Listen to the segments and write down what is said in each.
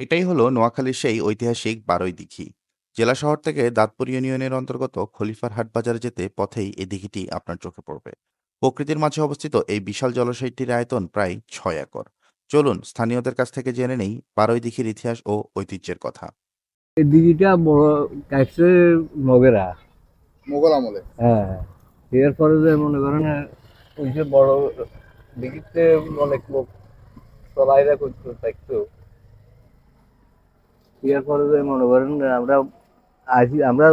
এটাই হলো নোয়াখালীর সেই ঐতিহাসিক বারোই দিঘি। জেলা শহর থেকে দাঁতপুর ইউনিয়নের অন্তর্গত খলিফার হাট বাজারে যেতে পথেই এই দিঘিটি আপনার চোখে পড়বে। প্রকৃতির মাঝে অবস্থিত এই বিশাল জলাশয়টির আয়তন প্রায় ছয় একর। চলুন স্থানীয়দের কাছ থেকে জেনে নেই বারোই দিঘির ইতিহাস ও ঐতিহ্যের কথা। এই দিঘিটা বড় মগেরা। মোগল আমলে। হ্যাঁ এরপরে যে মনে করেন ওই যে বড় দিঘিতে অনেক লোক চলাইরা করতো থাকতো এরপরে যে মনে করেন, আমরা আসি আমরা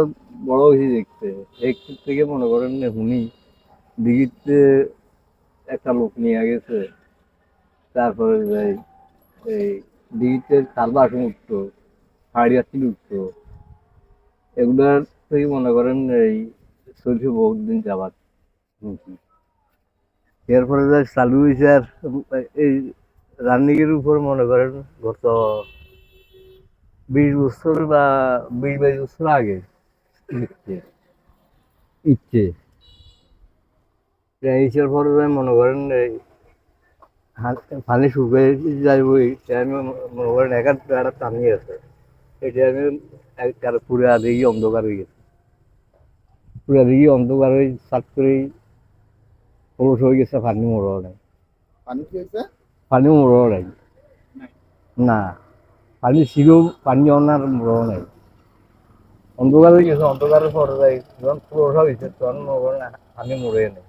বড় হয়েছি দেখতে। একটু থেকে মনে করেন শুনি দিঘিতে একটা লোক নিয়ে গেছে। তারপরে যাই এই দিঘিতে তার বাসন উঠতো হাড়ি আসছিল উঠতো এগুলার থেকে মনে করেন এই চলছে বহুত দিন যাবার। এরপরে যা চালু হয়েছে আর এই রান্নিকের উপর মনে করেন গত বিশ বছর বা বিশ বাইশ বছর আগে। ইচ্ছে। ইচ্ছে। ইচ্ছের পরে মনে করেন পানি শুকিয়ে যাইব এই টাইমে মনে করেন একার একটা টানি আছে। এই আমি একবার পুরো দিকে অন্ধকার হয়ে গেছে। পুরো দিকে অন্ধকার হয়ে সাত করে পলস হয়ে গেছে পানি মরো নাই পানি কি হয়েছে? পানি মরো নাই। না। পানি ছিল পানি অনার মরো নাই। অন্ধকার হয়ে গেছে অন্ধকারের পরে যাই। যখন পলস হয়েছে তখন মনে করেন পানি মরে নেই।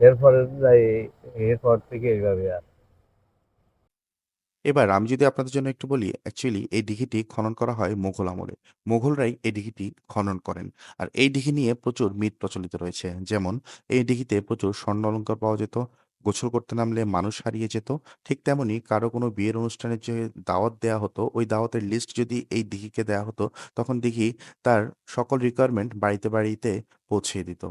এরপরে যাই এরপর থেকে এইভাবে আর। এবার আমি যদি আপনাদের জন্য একটু বলি অ্যাকচুয়ালি এই দিঘিটি খনন করা হয় মুঘল আমলে। মোঘলরাই এই দিঘিটি খনন করেন। আর এই দিঘি নিয়ে প্রচুর মিথ প্রচলিত রয়েছে। যেমন এই দিঘিতে প্রচুর স্বর্ণ অলঙ্কার পাওয়া যেত গোসল করতে নামলে মানুষ হারিয়ে যেত। ঠিক তেমনি কারও কোনো বিয়ের অনুষ্ঠানের যে দাওয়াত দেওয়া হতো, ওই দাওয়াতের লিস্ট যদি এই দিঘিকে দেওয়া হতো, তখন দিঘি তার সকল রিকোয়ারমেন্ট বাড়িতে বাড়িতে পৌঁছে দিত।